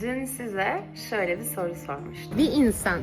Dün size şöyle bir soru sormuştum. Bir insan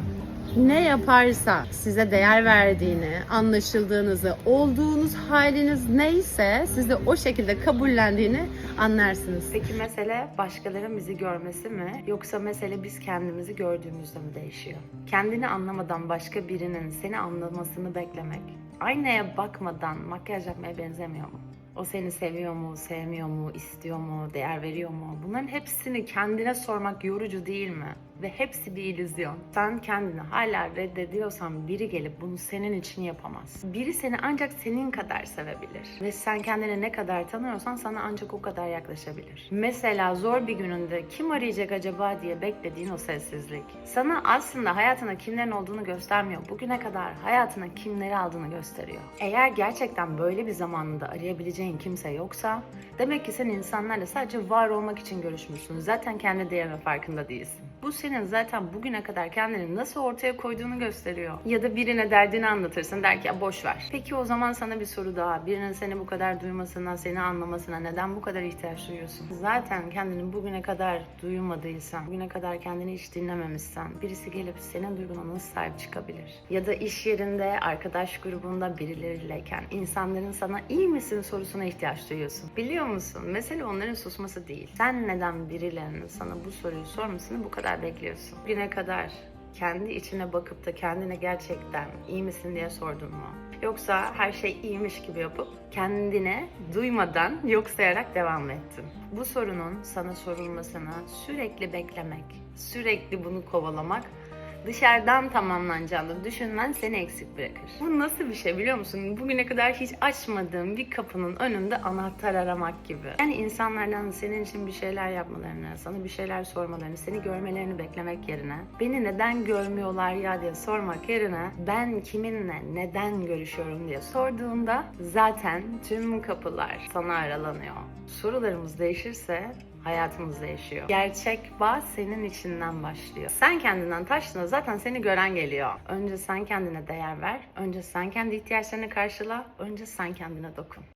ne yaparsa size değer verdiğini, anlaşıldığınızı, olduğunuz haliniz neyse sizi o şekilde kabullendiğini anlarsınız. Peki mesele başkalarının bizi görmesi mi? Yoksa mesele biz kendimizi gördüğümüzde mi değişiyor? Kendini anlamadan başka birinin seni anlamasını beklemek, aynaya bakmadan makyaj yapmaya benzemiyor mu? O seni seviyor mu, sevmiyor mu, istiyor mu, değer veriyor mu? Bunların hepsini kendine sormak yorucu değil mi? Ve hepsi bir illüzyon. Sen kendini hala reddediyorsan biri gelip bunu senin için yapamaz. Biri seni ancak senin kadar sevebilir. Ve sen kendini ne kadar tanıyorsan sana ancak o kadar yaklaşabilir. Mesela zor bir gününde kim arayacak acaba diye beklediğin o sessizlik. Sana aslında hayatına kimlerin olduğunu göstermiyor. Bugüne kadar hayatına kimleri aldığını gösteriyor. Eğer gerçekten böyle bir zamanında arayabileceğin kimse yoksa demek ki sen insanlarla sadece var olmak için görüşmüşsün. Zaten kendi değerinin farkında değilsin. Bu senin zaten bugüne kadar kendini nasıl ortaya koyduğunu gösteriyor. Ya da birine derdini anlatırsın der ki "Ya boş ver. Peki o zaman sana bir soru daha. Birinin seni bu kadar duymasına, seni anlamasına neden bu kadar ihtiyaç duyuyorsun? Zaten kendini bugüne kadar duymadıysan, bugüne kadar kendini hiç dinlememişsen birisi gelip senin duyguna nasıl sahip çıkabilir? Ya da iş yerinde, arkadaş grubunda birileriyleyken insanların sana iyi misin sorusuna ihtiyaç duyuyorsun. Biliyor musun? Mesele onların susması değil. Sen neden birilerinin sana bu soruyu sormasını bu kadar bekliyorsun? Bugüne kadar kendi içine bakıp da kendine gerçekten iyi misin diye sordun mu? Yoksa her şey iyiymiş gibi yapıp kendine duymadan yok sayarak devam ettin? Bu sorunun sana sorulmasını sürekli beklemek, sürekli bunu kovalamak dışarıdan tamamlanacağını düşünmen seni eksik bırakır. Bu nasıl bir şey biliyor musun? Bugüne kadar hiç açmadığın bir kapının önünde anahtar aramak gibi. Yani insanlardan senin için bir şeyler yapmalarını, sana bir şeyler sormalarını, seni görmelerini beklemek yerine beni neden görmüyorlar ya diye sormak yerine ben kiminle neden görüşüyorum diye sorduğunda zaten tüm kapılar sana aralanıyor. Sorularımız değişirse hayatımız değişiyor. Gerçek bağ senin içinden başlıyor. Sen kendinden taştığında zaten seni gören geliyor. Önce sen kendine değer ver. Önce sen kendi ihtiyaçlarını karşıla. Önce sen kendine dokun.